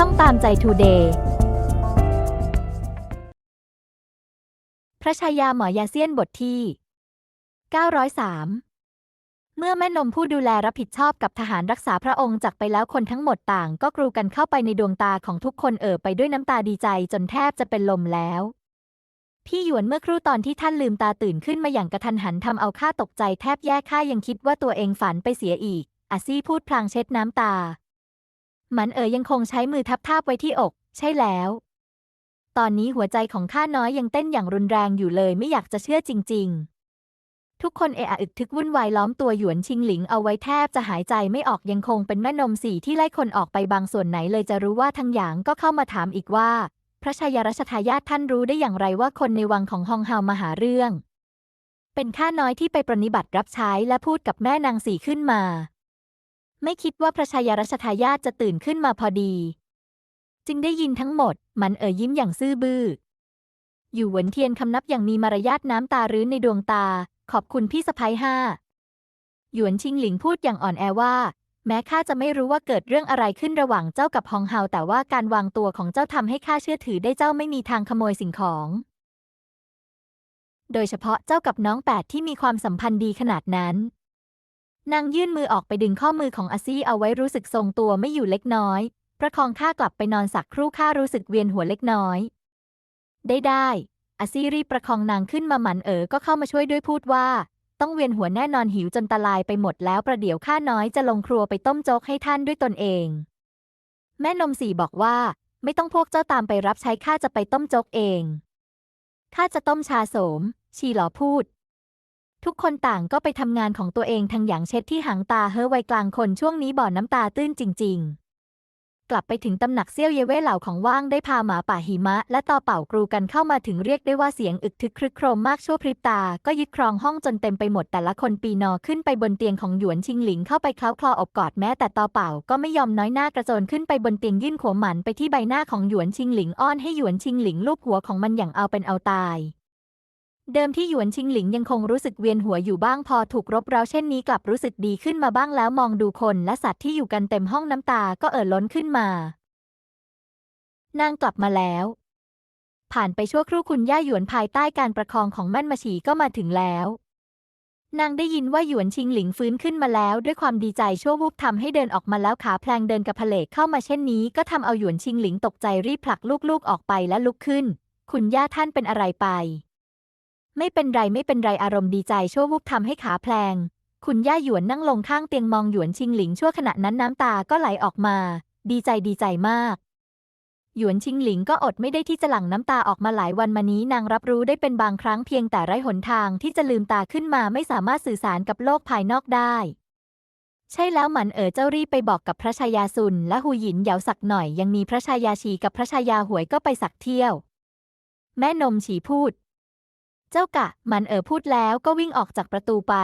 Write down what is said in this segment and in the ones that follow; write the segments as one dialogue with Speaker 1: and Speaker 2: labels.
Speaker 1: ช่องตามใจทูเดย์พระชายาหมอยาเซียนบทที่ 903 เมื่อแม่นมผู้ดูแลรับผิดชอบกับทหารรักษาพระองค์จากไปแล้วคนทั้งหมดต่าง ก็กรูกันเข้าไปในดวงตาของทุกคนเอ่อไปด้วยน้ำตาดีใจจนแทบจะเป็นลมแล้วพี่หยวนเมื่อครู่ตอนที่ท่านลืมตาตื่นขึ้นมาอย่างกระทันหันทำเอาข้าตกใจแทบแย่ข้ายังคิดว่าตัวเองฝันไปเสียอีกอาซี่พูดพลางเช็ดน้ำตา มันเอ๋ยยังคงใช้มือทับทาบไว้ที่อก ใช่แล้ว ตอนนี้หัวใจของข้าน้อยยังเต้นอย่างรุนแรงอยู่เลยไม่อยากจะเชื่อจริง ๆ ทุกคนเอะอะอึกทึกวุ่นวายล้อมตัวหยวนชิงหลิงเอาไว้แทบจะหายใจไม่ออกยังคงเป็นแม่นมสีที่ไล่คนออกไปบางส่วนไหนเลยจะรู้ว่าทางหยางก็เข้ามาถามอีกว่า พระชายารัชทายาทท่านรู้ได้อย่างไรว่าคนในวังของฮองเฮามาหาเรื่อง เป็นข้าน้อยที่ไปปรนนิบัติรับใช้และพูดกับแม่นางสีขึ้นมา ไม่คิดว่าพระชายารัชทายาทจะตื่นขึ้นมาพอดี จึงได้ยินทั้งหมด มันเอ่ยยิ้มอย่างซื่อบื้อ อยู่หวนเทียนคำนับอย่างมีมารยาทน้ำตารื้นในดวงตา ขอบคุณพี่สะพ้ยห้า หยวนชิงหลิงพูดอย่างอ่อนแอว่า แม้ข้าจะไม่รู้ว่าเกิดเรื่องอะไรขึ้นระหว่างเจ้ากับฮองเฮาแต่ว่าการวางตัวของเจ้าทำให้ข้าเชื่อถือได้เจ้าไม่มีทางขโมยสิ่งของ โดยเฉพาะเจ้ากับน้องแปดที่มีความสัมพันธ์ดีขนาดนั้น นางยื่นมือออกไปดึงข้อมือของอาซี่เอาไว้รู้สึกทรงตัวไม่อยู่เล็กน้อย ประคองข้ากลับไปนอนสักครู่ข้ารู้สึกเวียนหัวเล็กน้อย ได้ได้อาซี่รีบประคองนางขึ้นมาหมันเอ๋อก็เข้ามาช่วยด้วยพูดว่า ต้องเวียนหัวแน่นอนหิวจนตาลายไปหมดแล้วประเดี๋ยวข้าน้อยจะลงครัวไปต้มโจ๊กให้ท่านด้วยตนเอง แม่นมสีบอกว่า ไม่ต้องพวกเจ้าตามไปรับใช้ข้าจะไปต้มโจ๊กเองข้าจะต้มชาโสม ชีหลอพูด ทุกคนต่างก็ไปทำงานของตัวเองทางอย่างเช็ดที่หางตาเฮ้อวัยกลางคนช่วงนี้บ่อน้ำตาตื้นจริง ๆ กลับไปถึงตำหนักเซี่ยวเยเว่เหล่าของว่างได้พาหมาป่าหิมะ และต่อเป่ากรูกันเข้ามาถึงเรียกได้ว่าเสียงอึกทึกครึกโครมมากชั่วพริบตา ก็ยึดครองห้องจนเต็มไปหมดแต่ละคนปีนอขึ้นไปบนเตียงของหยวนชิงหลิงเข้าไปเคล้าคลออบกอดแม้แต่ต่อเป่าก็ไม่ยอมน้อยหน้ากระโจนขึ้นไปบนเตียงยื่นขวหมันไปที่ใบหน้าของหยวนชิงหลิงอ้อนให้หยวนชิงหลิงลูบหัวของมันอย่างเอาเป็นเอาตาย เดิมที่หยวนชิงหลิงยังคงรู้สึกเวียนหัวอยู่บ้างพอถูกรบเร้าเช่นนี้กลับรู้สึกดีขึ้นมาบ้างแล้วมองดูคนและสัตว์ที่อยู่กันเต็มห้องน้ำตาก็เอ่อล้นขึ้นมา นางกลับมาแล้ว ผ่านไปชั่วครู่คุณย่าหยวนภายใต้การประคองของแม่นมาฉีก็มาถึงแล้ว นางได้ยินว่าหยวนชิงหลิงฟื้นขึ้นมาแล้ว ด้วยความดีใจชั่ววูบทำให้เดินออกมาแล้วขาแพลงเดินกับพะเลกเข้ามาเช่นนี้ ก็ทำเอาหยวนชิงหลิงตกใจรีบผลักลูกๆออกไปและลุกขึ้น คุณย่าท่านเป็นอะไรไป ไม่เป็นไรไม่เป็นไรอารมณ์ดีใจชั่ววูบทำให้ขาแพลง คุณย่าหยวนนั่งลงข้างเตียงมองหยวนชิงหลิงชั่วขณะนั้นน้ำตาก็ไหลออกมา ดีใจดีใจมาก หยวนชิงหลิงก็อดไม่ได้ที่จะหลั่งน้ำตาออกมาหลายวันมานี้นางรับรู้ได้เป็นบางครั้งเพียงแต่ไร้หนทางที่จะลืมตาขึ้นมาไม่สามารถสื่อสารกับโลกภายนอกได้ใช่แล้วหมันเอ๋อเจ้ารีบไปบอกกับพระชายาซุนและหูหยินเหยาสักหน่อยยังมีพระชายาชีกับพระชายาหวยก็ไปสักเที่ยว แม่นมฉีพูด จ้ากะ มันเออพูดแล้วก็วิ่งออกจากประตูไป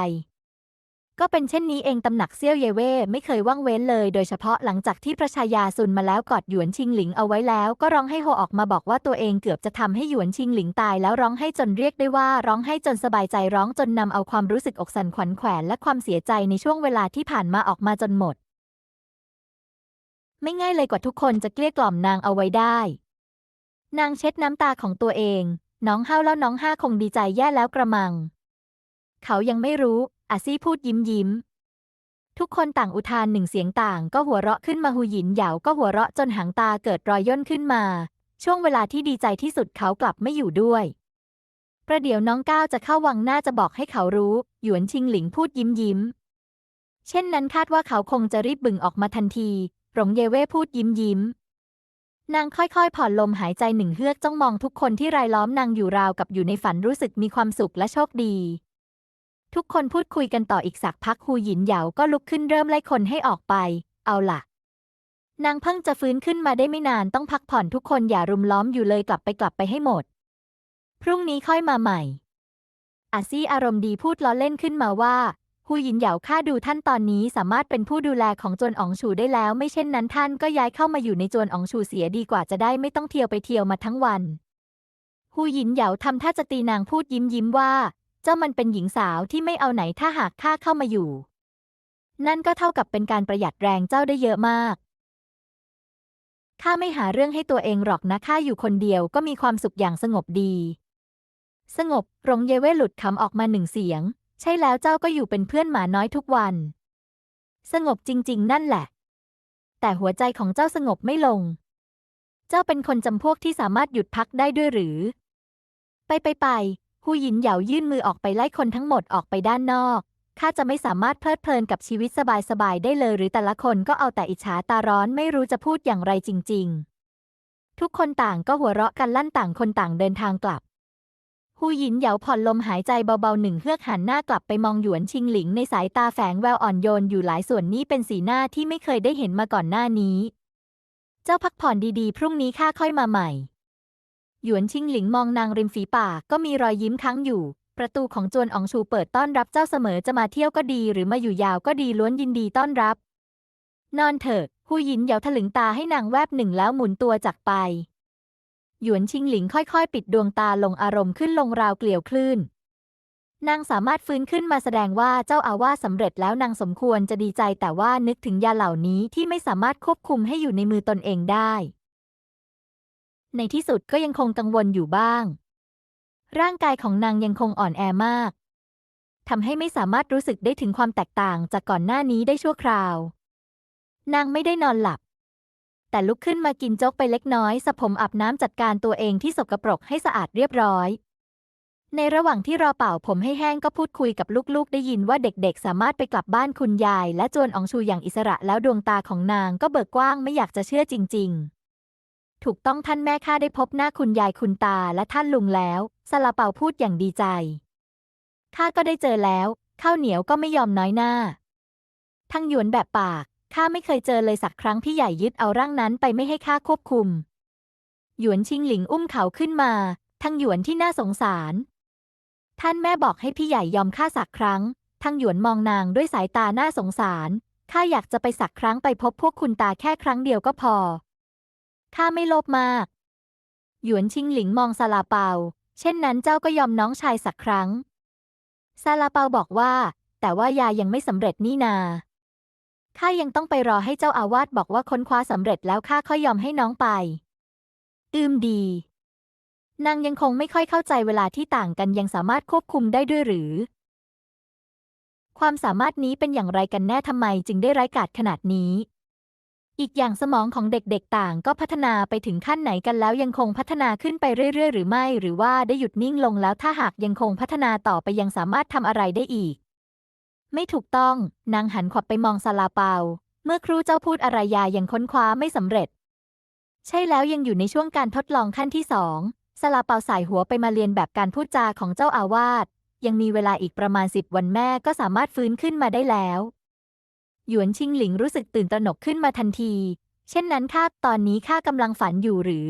Speaker 1: ก็เป็นเช่นนี้เองตำหนักเซี่ยวเยเว่ไม่เคยว่างเว้นเลย โดยเฉพาะหลังจากที่พระชายาซุนมาแล้วกอดหยวนชิงหลิงเอาไว้แล้ว ก็ร้องให้โฮออกมาบอกว่าตัวเองเกือบจะทำให้หยวนชิงหลิงตายแล้วร้องให้จนเรียกได้ว่าร้องให้จนสบายใจร้องจนนำเอาความรู้สึกอกสั่นขวัญแขวนและความเสียใจในช่วงเวลาที่ผ่านมาออกมาจนหมด ไม่ง่ายเลยกว่าทุกคนจะเกลี้ยกล่อมนางเอาไว้ได้ นางเช็ดน้ำตาของตัวเอง น้องห้าวแล้วน้องห้าคงดีใจแย่แล้วกระมัง เขายังไม่รู้ อาซี่พูดยิ้มยิ้ม ทุกคนต่างอุทานหนึ่งเสียงต่าง ก็หัวเราะขึ้นมาหูหยินเหยาก็หัวเราะจนหางตาเกิดรอยย่นขึ้นมา ช่วงเวลาที่ดีใจที่สุดเขากลับไม่อยู่ด้วย ประเดี๋ยวน้องก้าวจะเข้าวังหน้าจะบอกให้เขารู้ หยวนชิงหลิงพูดยิ้มยิ้ม เช่นนั้นคาดว่าเขาคงจะรีบบึ่งออกมาทันที หลงเยเว่พูดยิ้มยิ้ม นางค่อยๆ ผ่อนลมหายใจหนึ่งเฮือกจ้องมองทุกคนที่รายล้อมนางอยู่ราวกับอยู่ในฝันรู้สึกมีความสุขและโชคดี ทุกคนพูดคุยกันต่ออีกสักพักฮูหยินเหยาก็ลุกขึ้นเริ่มไล่คนให้ออกไป เอาล่ะ นางเพิ่งจะฟื้นขึ้นมาได้ไม่นานต้องพักผ่อนทุกคนอย่ารุมล้อมอยู่เลยกลับไปกลับไปให้หมด พรุ่งนี้ค่อยมาใหม่อาซี่อารมณ์ดีพูดล้อเล่นขึ้นมาว่า ฮูหยินเหยาข้าดูท่านตอนนี้สามารถเป็นผู้ดูแลของจวนอ๋องฉูได้แล้ว ไม่เช่นนั้นท่านก็ย้ายเข้ามาอยู่ในจวนอ๋องฉูเสียดีกว่าจะได้ไม่ต้องเที่ยวไปเที่ยวมาทั้งวันฮูหยินเหยาทำท่าจะตีนางพูดยิ้มยิ้มว่า เจ้ามันเป็นหญิงสาวที่ไม่เอาไหนถ้าหากข้าเข้ามาอยู่ นั่นก็เท่ากับเป็นการประหยัดแรงเจ้าได้เยอะมากข้าไม่หาเรื่องให้ตัวเองหรอกนะข้าอยู่คนเดียวก็มีความสุขอย่างสงบดี สงบ รงเยเว่หลุดคำออกมาหนึ่งเสียง ใช่แล้วเจ้าก็อยู่เป็นเพื่อนหมาน้อยทุกวัน สงบจริง ๆ นั่นแหละ แต่หัวใจของเจ้าสงบไม่ลง เจ้าเป็นคนจำพวกที่สามารถหยุดพักได้ด้วยหรือ ไปไปไปหูหยินเหยายื่นมือออกไปไล่คนทั้งหมดออกไปด้านนอกข้าจะไม่สามารถเพลิดเพลินกับชีวิตสบายๆได้เลย หรือแต่ละคนก็เอาแต่อิจฉาตาร้อนไม่รู้จะพูดอย่างไรจริง ๆ ทุกคนต่างก็หัวเราะกันลั่นต่างคนต่างเดินทางกลับ หูหยินเหยาผ่อนลมหายใจเบาๆหนึ่งเฮือกหันหน้ากลับไปมองหยวนชิงหลิงในสายตาแฝงแววอ่อนโยนอยู่หลายส่วนนี้เป็นสีหน้าที่ไม่เคยได้เห็นมาก่อนหน้านี้ เจ้าพักผ่อนดีๆ พรุ่งนี้ข้าค่อยมาใหม่ หยวนชิงหลิงมองนางริมฝีปากก็มีรอยยิ้มค้างอยู่ ประตูของจวนอองชูเปิดต้อนรับเจ้าเสมอจะมาเที่ยวก็ดี หรือมาอยู่ยาวก็ดีล้วนยินดีต้อนรับ นอนเถอะหูหยินเหยาถลึงตาให้นางแวบหนึ่งแล้วหมุนตัวจากไป หยวนชิงหลิงค่อยๆ ปิดดวงตาลงอารมณ์ขึ้นลงราวเกลียวคลื่น นางสามารถฟื้นขึ้นมาแสดงว่าเจ้าอาวาสสำเร็จแล้วนางสมควรจะดีใจแต่ว่านึกถึงยาเหล่านี้ที่ไม่สามารถควบคุมให้อยู่ในมือตนเองได้ ในที่สุดก็ยังคงกังวลอยู่บ้าง ร่างกายของนางยังคงอ่อนแอมากทำให้ไม่สามารถรู้สึกได้ถึงความแตกต่างจากก่อนหน้านี้ได้ชั่วคราวนางไม่ได้นอนหลับ แต่ลุกขึ้นมากินโจ๊กไปเล็กน้อยสระผมอาบน้ำจัดการตัวเองที่สกปรกให้สะอาดเรียบร้อย ในระหว่างที่รอเป่าผมให้แห้งก็พูดคุยกับลูกๆ ได้ยินว่าเด็กๆ สามารถไปกลับบ้านคุณยาย และจวนอองชูอย่างอิสระแล้วดวงตาของนางก็เบิกกว้างไม่อยากจะเชื่อจริง ๆถูกต้องท่านแม่ข้าได้พบหน้าคุณยายคุณตาและท่านลุงแล้วซาลาเปาพูดอย่างดีใจข้าก็ได้เจอแล้ว ข้าวเหนียวก็ไม่ยอมน้อยหน้า ทั้งหยวนแบบปาก ข้าไม่เคยเจอเลยสักครั้งพี่ใหญ่ยึดเอาร่างนั้นไปไม่ให้ข้าควบคุม หยวนชิงหลิงอุ้มเขาขึ้นมา ทั้งหยวนที่น่าสงสาร ท่านแม่บอกให้พี่ใหญ่ยอมข้าสักครั้ง ทั้งหยวนมองนางด้วยสายตาน่าสงสาร ข้าอยากจะไปสักครั้งไปพบพวกคุณตาแค่ครั้งเดียวก็พอ ข้าไม่โลภมาก หยวนชิงหลิงมองซาลาเปา เช่นนั้นเจ้าก็ยอมน้องชายสักครั้งซาลาเปาบอกว่า แต่ว่ายายังไม่สำเร็จนี่นา ข้ายังต้องไปรอให้เจ้าอาวาสบอกว่าค้นคว้าสำเร็จแล้วข้าค่อยยอมให้น้องไป อืมดี นางยังคงไม่ค่อยเข้าใจเวลาที่ต่างกันยังสามารถควบคุมได้ด้วยหรือ ความสามารถนี้เป็นอย่างไรกันแน่ทำไมจึงได้ไร้กาจขนาดนี้ อีกอย่างสมองของเด็กๆต่างก็พัฒนาไปถึงขั้นไหนกันแล้วยังคงพัฒนาขึ้นไปเรื่อยๆ หรือไม่ หรือว่าได้หยุดนิ่งลงแล้วถ้าหากยังคงพัฒนาต่อไปยังสามารถทำอะไรได้อีก ไม่ถูกต้อง นางหันขวับไปมองซาลาเปา เมื่อครูเจ้าพูดอะไรยายังค้นคว้าไม่สำเร็จ ใช่แล้วยังอยู่ในช่วงการทดลองขั้นที่สองซาลาเปาสายหัวไปมาเรียนแบบการพูดจาของเจ้าอาวาสยังมีเวลาอีกประมาณสิบวันแม่ก็สามารถฟื้นขึ้นมาได้แล้ว หยวนชิงหลิงรู้สึกตื่นตระหนกขึ้นมาทันที เช่นนั้นข้าตอนนี้ข้ากำลังฝันอยู่หรือ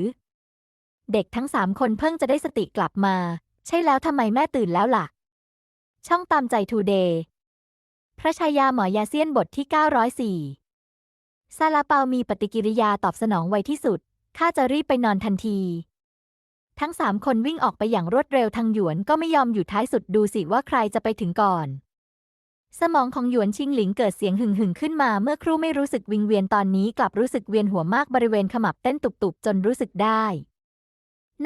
Speaker 1: เด็กทั้งสามคนเพิ่งจะได้สติกลับมา ใช่แล้วทำไมแม่ตื่นแล้วล่ะ ช่องตามใจทูเดย์ พระชายาหมอยาเซียนบทที่ 904 ซาลาเปามีปฏิกิริยาตอบสนองไวที่สุด ข้าจะรีบไปนอนทันที ทั้งสามคนวิ่งออกไปอย่างรวดเร็วทางหยวนก็ไม่ยอมอยู่ท้ายสุดดูสิว่าใครจะไปถึงก่อน สมองของหยวนชิงหลิงเกิดเสียงหึ่งหึ่งขึ้นมาเมื่อครู่ไม่รู้สึกวิงเวียนตอนนี้กลับรู้สึกเวียนหัวมากบริเวณขมับเต้นตุบๆจนรู้สึกได้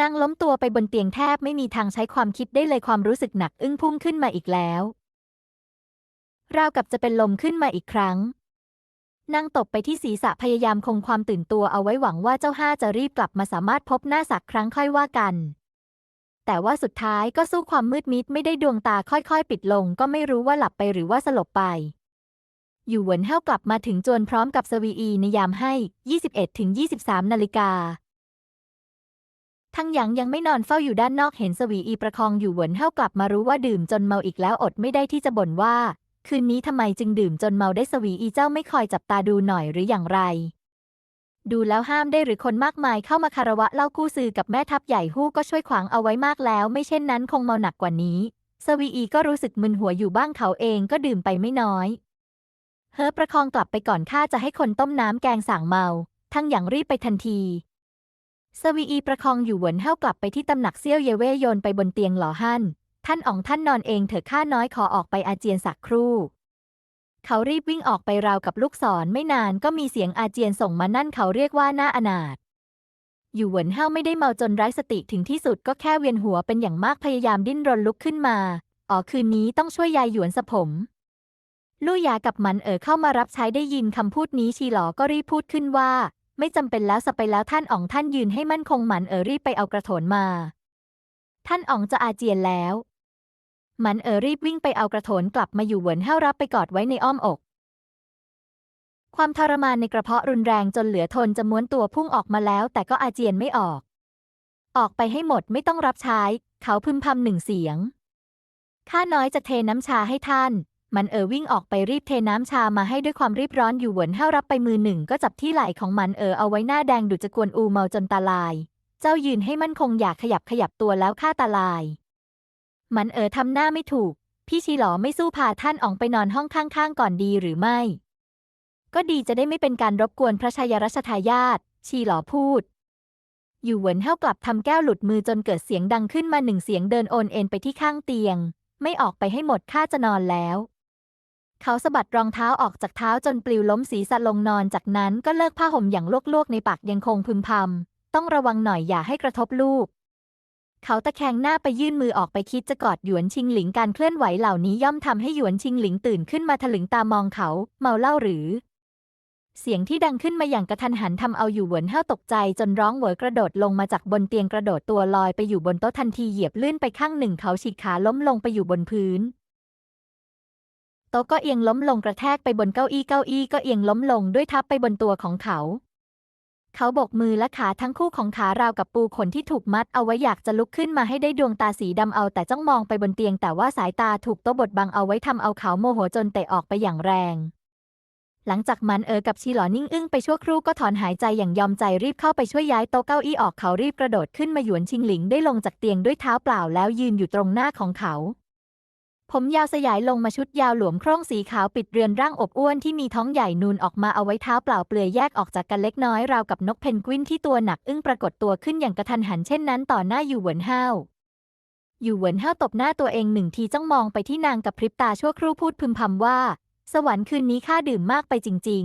Speaker 1: นางล้มตัวไปบนเตียงแทบไม่มีทางใช้ความคิดได้เลยความรู้สึกหนักอึ้งพุ่งขึ้นมาอีกแล้ว ราวกับจะเป็นลมขึ้นมาอีกครั้ง นางตบไปที่ศีรษะพยายามคงความตื่นตัวเอาไว้หวังว่าเจ้าห้าจะรีบกลับมาสามารถพบหน้าสักครั้งค่อยว่ากัน แต่ว่าสุดท้ายก็สู้ความมืดมิดไม่ได้ดวงตาค่อยๆ ปิดลง ก็ไม่รู้ว่าหลับไปหรือว่าสลบไป อยู่เหวินเฮ้ากลับมาถึงจวนพร้อมกับสวีอีในยามให้ 21-23 นาฬิกาทั้งยางยังไม่นอนเฝ้าอยู่ด้านนอกเห็นสวีอีประคองอยู่เหวินเฮากลับมารู้ว่าดื่มจนเมาอีกแล้วอดไม่ได้ที่จะบ่นว่า คืนนี้ทำไมจึงดื่มจนเมาได้สวีอีเจ้าไม่คอยจับตาดูหน่อยหรืออย่างไร ดูแล้วห้ามได้หรือคนมากมายเข้ามาคารวะเล่ากู้ซือกับแม่ทัพใหญ่ฮู้ก็ช่วยขวางเอาไว้มากแล้ว ไม่เช่นนั้นคงเมาหนักกว่านี้ สวีอีก็รู้สึกมึนหัวอยู่บ้างเขาเองก็ดื่มไปไม่น้อย เฮอประคองกลับไปก่อนข้าจะให้คนต้มน้ำแกงสั่งเมา ทั้งอย่างรีบไปทันทีสวีอีประคองอยู่หวนเฮ้ากลับไปที่ตำหนักเซี่ยวเยเว่โยนไปบนเตียงหล่อฮั่น ท่านอ๋องท่านนอนเองเถอะข้าน้อยขอออกไปอาเจียนสักครู่ เขารีบวิ่งออกไปราวกับลูกศรไม่นานก็มีเสียงอาเจียนส่งมานั่นเขาเรียกว่าหน้าอนาถอยู่เหวินเฮาไม่ได้เมาจนไร้สติถึงที่สุดก็แค่เวียนหัวเป็นอย่างมากพยายามดิ้นรนลุกขึ้นมาอ๋อคืนนี้ต้องช่วยยายหยวนสะผม ลู่ยากับหมันเอ๋อเข้ามารับใช้ได้ยินคำพูดนี้ชีหลอก็รีบพูดขึ้นว่า ไม่จำเป็นแล้วสไปแล้วท่านอ๋องท่านยืนให้มั่นคงหมันเอ๋อรีบไปเอากระโถนมา ท่านอ๋องจะอาเจียนแล้ว มันเออรีบวิ่งไปเอากระโถนกลับมาอยู่เหวินเฮารับไปกอดไว้ในอ้อมอก ความทรมานในกระเพาะรุนแรงจนเหลือทนจะม้วนตัวพุ่งออกมาแล้ว แต่ก็อาเจียนไม่ออก ออกไปให้หมดไม่ต้องรับใช้ เขาพึมพำหนึ่งเสียง ข้าน้อยจะเทน้ำชาให้ท่าน มันเออวิ่งออกไปรีบเทน้ำชามาให้ด้วยความรีบร้อนอยู่เหวินเฮารับไปมือหนึ่งก็จับที่ไหล่ของมันเออเอาไว้หน้าแดงดุจะกวนอูเมาจนตาลาย เจ้ายืนให้มั่นคงอย่าขยับขยับตัวแล้วข้าตาลาย มันเอ๋อทำหน้าไม่ถูก พี่ชีหลอไม่สู้พาท่านออกไปนอนห้องข้างๆก่อนดีหรือไม่ ก็ดีจะได้ไม่เป็นการรบกวนพระชายรัชทายาทชีหลอพูด อยู่เหวินเฮากลับทำแก้วหลุดมือจนเกิดเสียงดังขึ้นมาหนึ่งเสียงเดินโอนเอ็นไปที่ข้างเตียง ไม่ออกไปให้หมดข้าจะนอนแล้ว เขาสะบัดรองเท้าออกจากเท้าจนปลิวล้มศีรษะลงนอนจากนั้นก็เลิกผ้าห่มอย่างลวกๆในปากยังคงพึมพำต้องระวังหน่อยอย่าให้กระทบลูก เขาตะแคงหน้าไปยื่นมือออกไปคิดจะกอดหยวนชิงหลิงการเคลื่อนไหวเหล่านี้ย่อมทำให้หยวนชิงหลิงตื่นขึ้นมาถลึงตามองเขา เมาเหล้าหรือ เสียงที่ดังขึ้นมาอย่างกระทันหันทำเอาอยู่เหวินเฮาตกใจจนร้องเหวอกระโดดลงมาจากบนเตียงกระโดดตัวลอยไปอยู่บนโต๊ะทันทีเหยียบลื่นไปข้างหนึ่งเขาฉีกขาล้มลงไปอยู่บนพื้นโต๊ะก็เอียงล้มลงกระแทกไปบนเก้าอี้เก้าอี้ก็เอียงล้มลงด้วยทับไปบนตัวของเขา เขาบกมือและขาทั้งคู่ของขาราวกับปูขนที่ถูกมัดเอาไว้อยากจะลุกขึ้นมาให้ได้ดวงตาสีดำเอาแต่จ้องมองไปบนเตียงแต่ว่าสายตาถูกโต๊ะบดบังเอาไว้ทำเอาเขาโมโหจนเตะออกไปอย่างแรง หลังจากมันเออกับชีหลอนิ่งอึ้งไปชั่วครู่ก็ถอนหายใจอย่างยอมใจรีบเข้าไปช่วยย้ายโต๊ะเก้าอี้ออกเขารีบกระโดดขึ้นมาหยวนชิงหลิงได้ลงจากเตียงด้วยเท้าเปล่าแล้วยืนอยู่ตรงหน้าของเขา ผมยาวสยายลงมาชุดยาวหลวมโคร่งสีขาวปิดเรือนร่างอบอ้วนที่มีท้องใหญ่นูนออกมาเอาไว้เท้าเปล่าเปลือยแยกออกจากกันเล็กน้อยราวกับนกเพนกวินที่ตัวหนักอึ้งปรากฏตัวขึ้นอย่างกระทันหันเช่นนั้นต่อหน้าอยู่เหวินห้าวอยู่เหวินห้าวตบหน้าตัวเองหนึ่งทีจ้องมองไปที่นางกับพริบตาชั่วครู่พูดพึมพำว่า สวรรค์คืนนี้ข้าดื่มมากไปจริง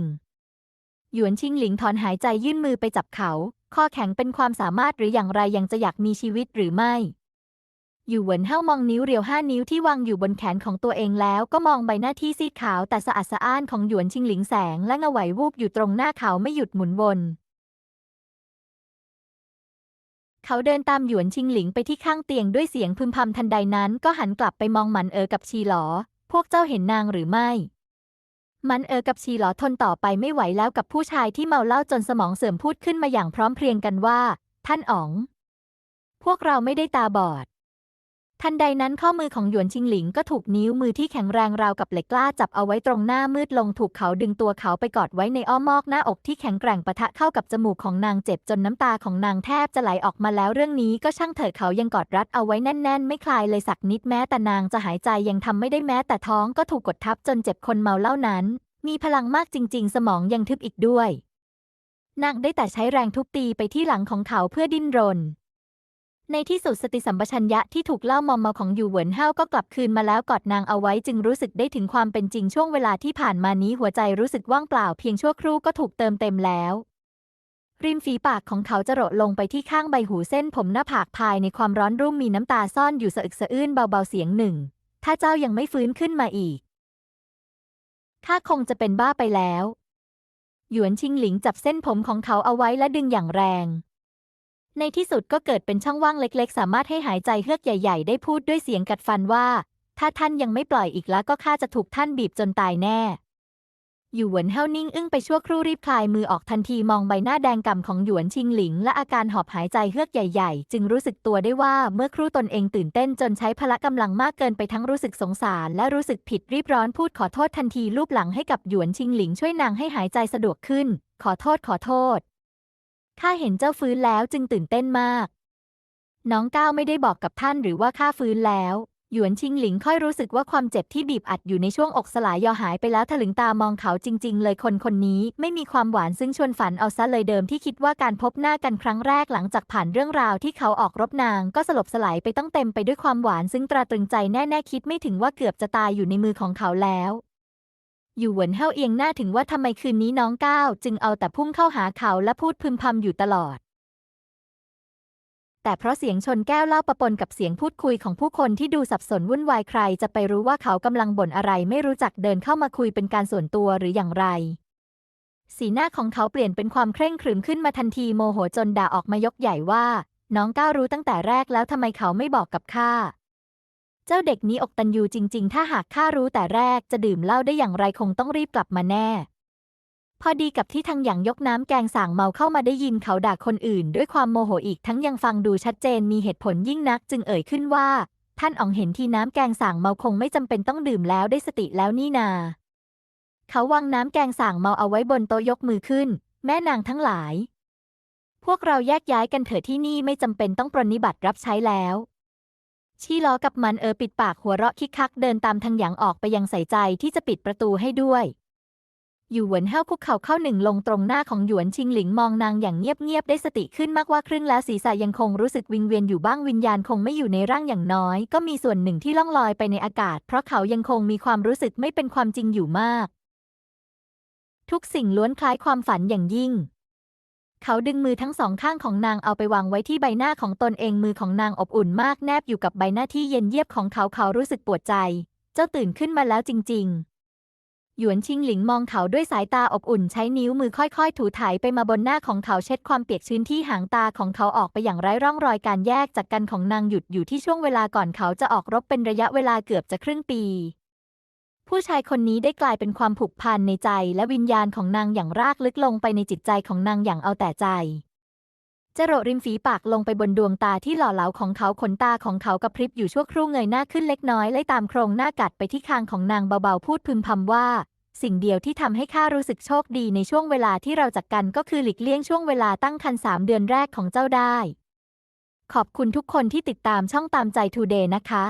Speaker 1: ๆ หยวนชิงหลิงถอนหายใจยื่นมือไปจับเขา ข้อแข็งเป็นความสามารถหรืออย่างไรยังจะอยากมีชีวิตหรือไม่ อยู่เหวินเฮ้ามองนิ้วเรียวห้านิ้วที่วางอยู่บนแขนของตัวเองแล้วก็มองใบหน้าที่ซีดขาวแต่สะอาดสะอ้านของหยวนชิงหลิงแสงและเงาไหววูบอยู่ตรงหน้าเขาไม่หยุดหมุนวน เขาเดินตามหยวนชิงหลิงไปที่ข้างเตียงด้วยเสียงพึมพำทันใดนั้นก็หันกลับไปมองหมันเอ๋อกับชีหลอ พวกเจ้าเห็นนางหรือไม่มันเอ๋อกับชีหลอทนต่อไปไม่ไหวแล้วกับผู้ชายที่เมาเหล้าจนสมองเสื่อมพูดขึ้นมาอย่างพร้อมเพรียงกันว่า ท่านอ๋อง พวกเราไม่ได้ตาบอด ทันใดนั้นข้อมือของหยวนชิงหลิงก็ถูกนิ้วมือที่แข็งแรงราวกับเหล็กกล้าจับเอาไว้ตรงหน้ามืดลงถูกเขาดึงตัวเขาไปกอดไว้ในอ้อมอกหน้าอกที่แข็งแกร่งปะทะเข้ากับจมูกของนางเจ็บจนน้ำตาของนางแทบจะไหลออกมาแล้วเรื่องนี้ก็ช่างเถิดเขายังกอดรัดเอาไว้แน่น ๆ ไม่คลายเลยสักนิดแม้แต่นางจะหายใจยังทำไม่ได้แม้แต่ท้องก็ถูกกดทับจนเจ็บคนเมาเล้านั้น มีพลังมากจริง ๆ สมองยังทึบอีกด้วยนางได้แต่ใช้แรงทุบตีไปที่หลังของเขาเพื่อดิ้นรน ในที่สุดสติสัมปชัญญะที่ถูกเล่ามอมเมาของอยู่เหวินเฮาก็กลับคืนมาแล้วกอดนางเอาไว้จึงรู้สึกได้ถึงความเป็นจริงช่วงเวลาที่ผ่านมานี้หัวใจรู้สึกว่างเปล่าเพียงชั่วครู่ก็ถูกเติมเต็มแล้วริมฝีปากของเขาจะโรดลงไปที่ข้างใบหูเส้นผมหน้าผากภายในความร้อนรุ่มมีน้ำตาซ่อนอยู่สะอึกสะอื้นเบาๆเสียงหนึ่ง ถ้าเจ้ายังไม่ฟื้นขึ้นมาอีก ข้าคงจะเป็นบ้าไปแล้ว หยวนชิงหลิงจับเส้นผมของเขาเอาไว้และดึงอย่างแรง ในที่สุดก็เกิดเป็นช่องว่างเล็กๆ สามารถให้หายใจเฮือกใหญ่ ๆ ได้พูดด้วยเสียงกัดฟันว่า ถ้าท่านยังไม่ปล่อยอีกแล้วก็ข้าจะถูกท่านบีบจนตายแน่อยู่เหวินเฮานิ่งอึ้งไปชั่วครู่รีบคลายมือออกทันทีมองใบหน้าแดงก่ำของหยวนชิงหลิง และอาการหอบหายใจเฮือกใหญ่ ๆ จึงรู้สึกตัวได้ว่าเมื่อครู่ตนเองตื่นเต้นจนใช้พละกำลังมากเกินไปทั้งรู้สึกสงสาร และรู้สึกผิดรีบร้อนพูดขอโทษทันทีรูปหลังให้กับหยวนชิงหลิงช่วยนางให้หายใจสะดวกขึ้น ขอโทษขอโทษ ข้าเห็นเจ้าฟื้นแล้วจึงตื่นเต้นมาก น้องก้าวไม่ได้บอกกับท่านหรือว่าข้าฟื้นแล้ว หยวนชิงหลิงค่อยรู้สึกว่าความเจ็บที่บีบอัดอยู่ในช่วงอกสลายยอหายไปแล้วถลึงตามองเขาจริง ๆ เลยคนคนนี้ไม่มีความหวานซึ่งชวนฝันเอาซะเลยเดิมที่คิดว่าการพบหน้ากันครั้งแรกหลังจากผ่านเรื่องราวที่เขาออกรบนางก็สลบสลายไปต้องเต็มไปด้วยความหวานซึ่งตราตรึงใจแน่ๆคิดไม่ถึงว่าเกือบจะตายอยู่ในมือของเขาแล้ว อยู่หวนเฮาเอียงหน้าถึงว่าทำไมคืนนี้น้องก้าวจึงเอาแต่พุ่งเข้าหาเขาและพูดพึมพำอยู่ตลอด แต่เพราะเสียงชนแก้วเล่าปะปนกับเสียงพูดคุยของผู้คนที่ดูสับสนวุ่นวายใคร จะไปรู้ว่าเขากำลังบ่นอะไรไม่รู้จักเดินเข้ามาคุยเป็นการส่วนตัวหรืออย่างไร สีหน้าของเขาเปลี่ยนเป็นความเคร่งขรึมขึ้นมาทันทีโมโหจนด่าออกมายกใหญ่ว่า น้องก้าวรู้ตั้งแต่แรกแล้วทำไมเขาไม่บอกกับข้า เจ้าเด็กนี้อกตันยูจริง ๆ ถ้าหากข้ารู้แต่แรกจะดื่มเหล้าได้อย่างไรคงต้องรีบกลับมาแน่ พอดีกับที่ทางหยางยกน้ำแกงส่างเมาเข้ามาได้ยินเขาด่าคนอื่น ด้วยความโมโหอีกทั้งยังฟังดูชัดเจนมีเหตุผลยิ่งนัก จึงเอ่ยขึ้นว่า ท่านอ๋องเห็นทีน้ำแกงส่างเมาคงไม่จำเป็นต้องดื่มแล้วได้สติแล้วนี่นา เขาวางน้ำแกงส่างเมาเอาไว้บนโต๊ะยกมือขึ้น แม่นางทั้งหลาย พวกเราแยกย้ายกันเถอะที่นี่ไม่จำเป็นต้องปรนนิบัติรับใช้แล้ว ชี่ล้อกับมันเออปิดปากหัวเราะคิกคักเดินตามทางหยางออกไปยังใส่ใจที่จะปิดประตูให้ด้วยหยู่หวนเห้าคุกเข่าเข้าหนึ่งลงตรงหน้าของหยวนชิงหลิงมองนางอย่างเงียบๆได้สติขึ้นมากว่าครึ่งแล้วศีรษะยังคงรู้สึกวิงเวียนอยู่บ้างวิญญาณคงไม่อยู่ในร่างอย่างน้อย ก็มีส่วนหนึ่งที่ล่องลอยไปในอากาศ เพราะเขายังคงมีความรู้สึกไม่เป็นความจริงอยู่มาก ทุกสิ่งล้วนคล้ายความฝันอย่างยิ่ง เขาดึงมือทั้งสองข้างของนางเอาไปวางไว้ที่ใบหน้าของตนเองมือของนางอบอุ่นมากแนบอยู่กับใบหน้าที่เย็นเยียบของเขาเขารู้สึกปวดใจ เจ้าตื่นขึ้นมาแล้วจริง ๆ หยวนชิงหลิงมองเขาด้วยสายตาอบอุ่นใช้นิ้วมือค่อยๆ ถูถ่ายไปมาบนหน้าของเขาเช็ดความเปียกชื้นที่หางตาของเขาออกไปอย่างไร้ร่องรอยการแยกจากกันของนางหยุดอยู่ที่ช่วงเวลาก่อนเขาจะออกรบเป็นระยะเวลาเกือบจะครึ่งปี ผู้ชายคนนี้ได้กลายเป็นความผูกพันในใจและวิญญาณของนางอย่างรากลึกลงไปในจิตใจของนางอย่างเอาแต่ใจจรดริมฝีปากลงไปบนดวงตาที่หล่อเหลาของเขาขนตาของเขากระพริบอยู่ชั่วครู่เงยหน้าขึ้นเล็กน้อยไล่ตามโครงหน้ากัดไปที่คางของนางเบาๆพูดพึมพำว่า สิ่งเดียวที่ทำให้ข้ารู้สึกโชคดีในช่วงเวลาที่เราจากกันก็คือหลีกเลี่ยงช่วงเวลาตั้งครรภ์สามเดือนแรกของเจ้าได้ ขอบคุณทุกคนที่ติดตามช่องตามใจทูเดย์นะคะ